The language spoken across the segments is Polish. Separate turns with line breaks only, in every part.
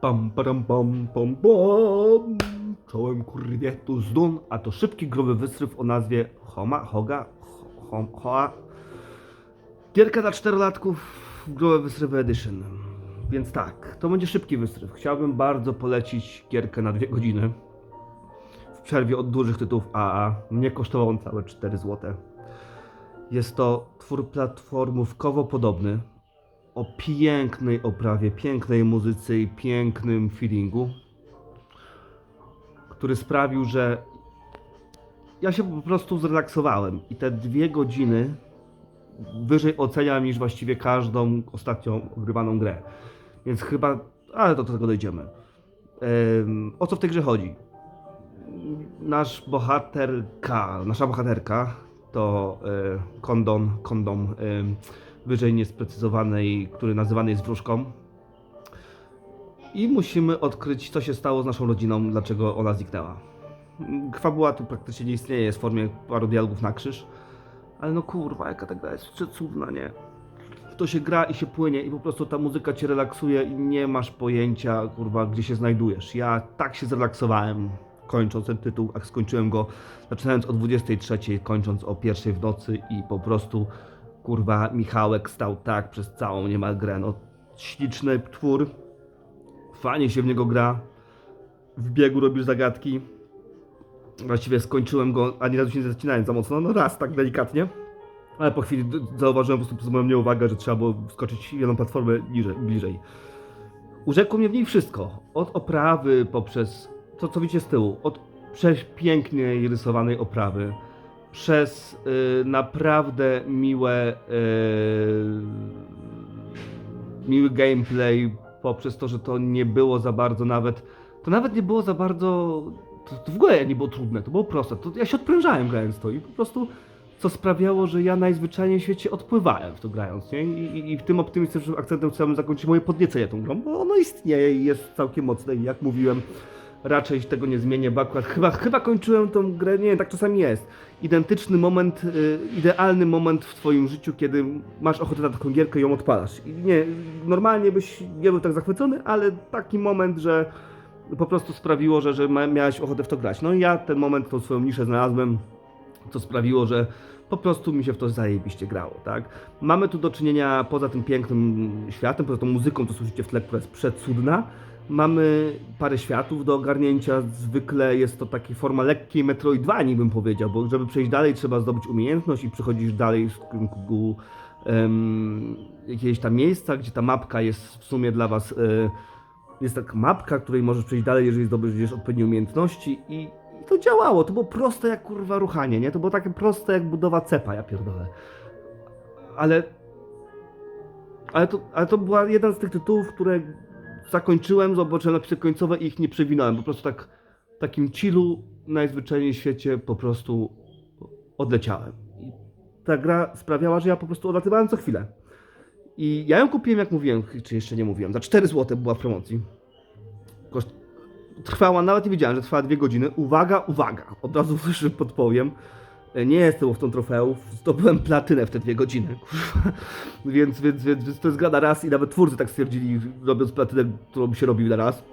Pam, pam, pam, pam, pam. Czołem kurwie tu z dun, a to szybki growy wysryw o nazwie Homa, Hoga, Ho- Hom, Hoa. Gierka dla czterolatków, growe wysrywy edition. Więc tak, to będzie szybki wysryw. Chciałbym bardzo polecić gierkę na dwie godziny. W przerwie od dużych tytułów AA. Mnie kosztował on całe 4 zł. Jest to twór platformówkowo podobny, o pięknej oprawie, pięknej muzyce i pięknym feelingu, który sprawił, że ja się po prostu zrelaksowałem i te dwie godziny wyżej oceniam niż właściwie każdą ostatnią ogrywaną grę. Więc chyba, ale do tego dojdziemy. Em, o co w tej grze chodzi? Nasz bohaterka, nasza bohaterka to e, kondon, kondom e, wyżej niesprecyzowanej, który nazywany jest wróżką. I musimy odkryć, co się stało z naszą rodziną, dlaczego ona zniknęła. Fabuła tu praktycznie nie istnieje, jest w formie paru dialogów na krzyż. Ale no kurwa, jaka ta gra jest przecudna, nie? W to się gra i się płynie i po prostu ta muzyka cię relaksuje i nie masz pojęcia, kurwa, gdzie się znajdujesz. Ja tak się zrelaksowałem, kończąc ten tytuł, a skończyłem go zaczynając o 23, kończąc o pierwszej w nocy i po prostu, kurwa, Michałek stał tak przez całą niemal grę. No, śliczny twór, fajnie się w niego gra, w biegu robisz zagadki. Właściwie skończyłem go, ani razu się nie zacinając za mocno, no raz tak delikatnie. Ale po chwili zauważyłem po prostu przez moją nieuwagę, że trzeba było wskoczyć jedną platformę bliżej. bliżej. Urzekło mnie w niej wszystko. Od oprawy poprzez to, co widzicie z tyłu. Od przepięknie rysowanej oprawy. Przez y, naprawdę miłe y, miły gameplay, poprzez to, że to nie było za bardzo nawet. To nawet nie było za bardzo. To, to w ogóle nie było trudne, to było proste. To ja się odprężałem grając to i po prostu co sprawiało, że ja najzwyczajniej w świecie odpływałem w to grając, nie? I, i, i w tym optymistycznym akcentem chciałbym zakończyć moje podniecenie tą grą, bo ono istnieje i jest całkiem mocne i jak mówiłem, raczej tego nie zmienię, bo akurat chyba, chyba kończyłem tą grę, nie tak czasami jest. Identyczny moment, y, idealny moment w twoim życiu, kiedy masz ochotę na taką gierkę i ją odpalasz. I nie, normalnie byś nie był tak zachwycony, ale taki moment, że po prostu sprawiło, że, że miałeś ochotę w to grać. No i ja ten moment, tą swoją niszę znalazłem, co sprawiło, że po prostu mi się w to zajebiście grało, tak? Mamy tu do czynienia poza tym pięknym światem, poza tą muzyką, co słyszycie w tle, która jest przecudna, mamy parę światów do ogarnięcia, zwykle jest to taka forma lekkiej Metroidvanii, bym powiedział, bo żeby przejść dalej trzeba zdobyć umiejętność i przechodzisz dalej w kierunku em, jakiegoś tam miejsca, gdzie ta mapka jest w sumie dla was... E, jest taka mapka, której możesz przejść dalej, jeżeli zdobędziesz odpowiednie umiejętności i to działało, to było proste jak kurwa ruchanie, nie? To było takie proste jak budowa cepa, ja pierdolę. Ale ale to, ale to była jeden z tych tytułów, które zakończyłem, zobaczyłem napisy końcowe i ich nie przewinąłem. Po prostu tak w takim chillu najzwyczajniej w świecie po prostu odleciałem. I ta gra sprawiała, że ja po prostu odlatywałem co chwilę. I ja ją kupiłem, jak mówiłem, czy jeszcze nie mówiłem, za 4 zł była w promocji. Koszt... Trwała, nawet nie wiedziałem, że trwała 2 godziny. Uwaga, uwaga, od razu podpowiem. E, Nie jestem łowcą trofeów, zdobyłem platynę w te dwie godziny. więc, więc, więc, więc to jest gra na raz i nawet twórcy tak stwierdzili, robiąc platynę, którą się robił na raz,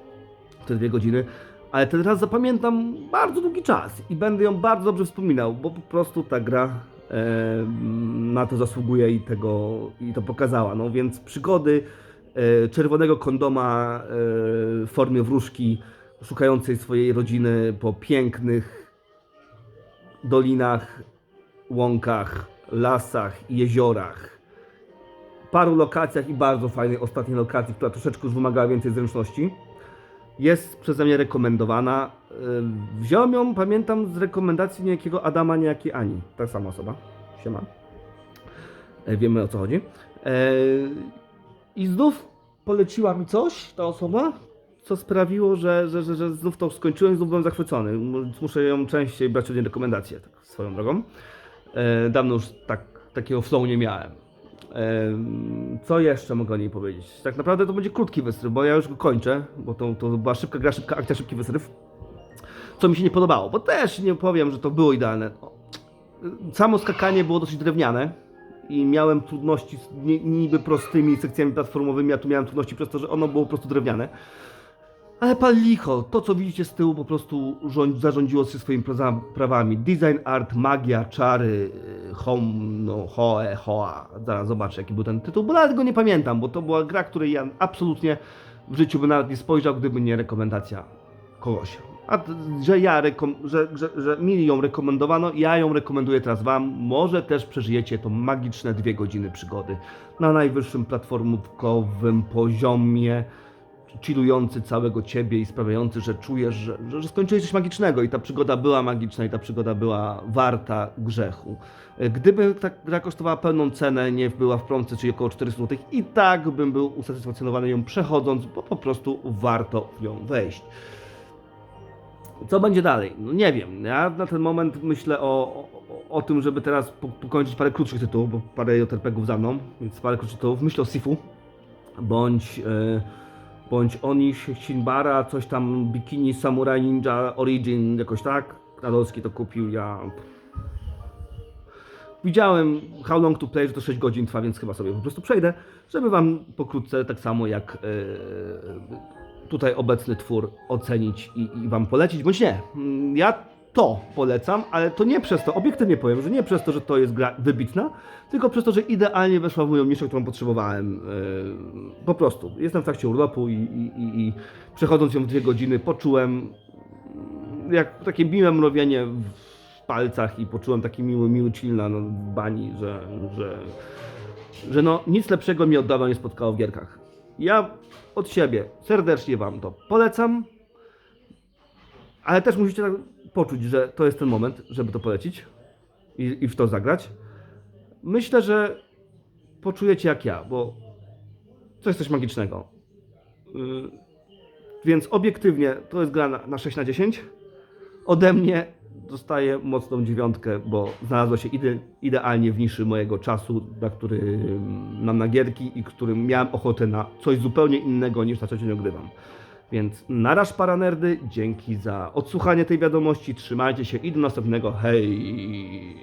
w te dwie godziny. Ale ten raz zapamiętam bardzo długi czas i będę ją bardzo dobrze wspominał, bo po prostu ta gra e, na to zasługuje i tego i to pokazała. No więc przygody e, czerwonego kondoma e, w formie wróżki szukającej swojej rodziny po pięknych dolinach, łąkach, lasach jeziorach. Paru lokacjach i bardzo fajnej ostatniej lokacji, która troszeczkę już wymagała więcej zręczności. Jest przeze mnie rekomendowana. Yy, Wziąłem ją, pamiętam, z rekomendacji niejakiego Adama, niejakiej Ani. Ta sama osoba. Siema. E, Wiemy o co chodzi. E, I znów poleciła mi coś, ta osoba, co sprawiło, że, że, że, że znów to skończyłem, znów byłem zachwycony. Muszę ją częściej brać od niej rekomendacje, tak swoją drogą. E, dawno już tak, takiego flow nie miałem. Em, Co jeszcze mogę o niej powiedzieć? Tak naprawdę to będzie krótki wystryw, bo ja już go kończę, bo to, to była szybka gra, szybka akcja, szybki wystryw. Co mi się nie podobało, bo też nie powiem, że to było idealne. Samo skakanie było dosyć drewniane i miałem trudności z ni- niby prostymi sekcjami platformowymi, a tu miałem trudności przez to, że ono było po prostu drewniane. Ale pal licho, to co widzicie z tyłu po prostu rządzi, zarządziło się swoimi prawami. Design art, magia, czary, y, hom, no, hoe, hoa. Zaraz zobaczę jaki był ten tytuł, bo nawet go nie pamiętam, bo to była gra, której ja absolutnie w życiu bym nawet nie spojrzał, gdyby nie rekomendacja kogoś. A że ja rekom- że, że, że mi ją rekomendowano, ja ją rekomenduję teraz wam. Może też przeżyjecie to magiczne dwie godziny przygody na najwyższym platformówkowym poziomie chillujący całego ciebie i sprawiający, że czujesz, że, że, skończyłeś coś magicznego i ta przygoda była magiczna i ta przygoda była warta grzechu. E, Gdyby ta gra kosztowała pełną cenę, nie była w promce, czyli około 400 zł, i tak bym był usatysfakcjonowany ją przechodząc, bo po prostu warto w nią wejść. Co będzie dalej? No nie wiem. Ja na ten moment myślę o, o, o tym, żeby teraz po- pokończyć parę krótszych tytułów, bo parę JRPG-ów za mną, więc parę krótszych tytułów. Myślę o Sifu, bądź, e, bądź Onish, Shinbara, coś tam Bikini Samurai Ninja Origin, jakoś tak. Radolski to kupił, ja... Widziałem How Long to Play, że to 6 godzin trwa, więc chyba sobie po prostu przejdę, żeby Wam pokrótce, tak samo jak e, tutaj obecny twór, ocenić i, i Wam polecić, bądź nie. Mm, Ja to polecam, ale to nie przez to, obiektywnie powiem, że nie przez to, że to jest gra wybitna, tylko przez to, że idealnie weszła w moją niszę, którą potrzebowałem. E, Po prostu. Jestem w trakcie urlopu i, i, i, i przechodząc ją w dwie godziny poczułem mm, jak takie miłe mrowienie w palcach i poczułem taki miły, miły chill na no, bani, że, że, że no nic lepszego mnie od dawna nie spotkało w gierkach. Ja od siebie serdecznie Wam to polecam, ale też musicie tak poczuć, że to jest ten moment, żeby to polecić i, i w to zagrać. Myślę, że poczujecie jak ja, bo to jest coś magicznego. Yy, więc obiektywnie to jest gra na, na 6 na 10. Ode mnie dostaję mocną dziewiątkę, bo znalazła się ide, idealnie w niszy mojego czasu, na który mm, mam na gierki i którym miałem ochotę na coś zupełnie innego niż na co dzień ogrywam. Więc naraż paranerdy, dzięki za odsłuchanie tej wiadomości, trzymajcie się i do następnego, hej!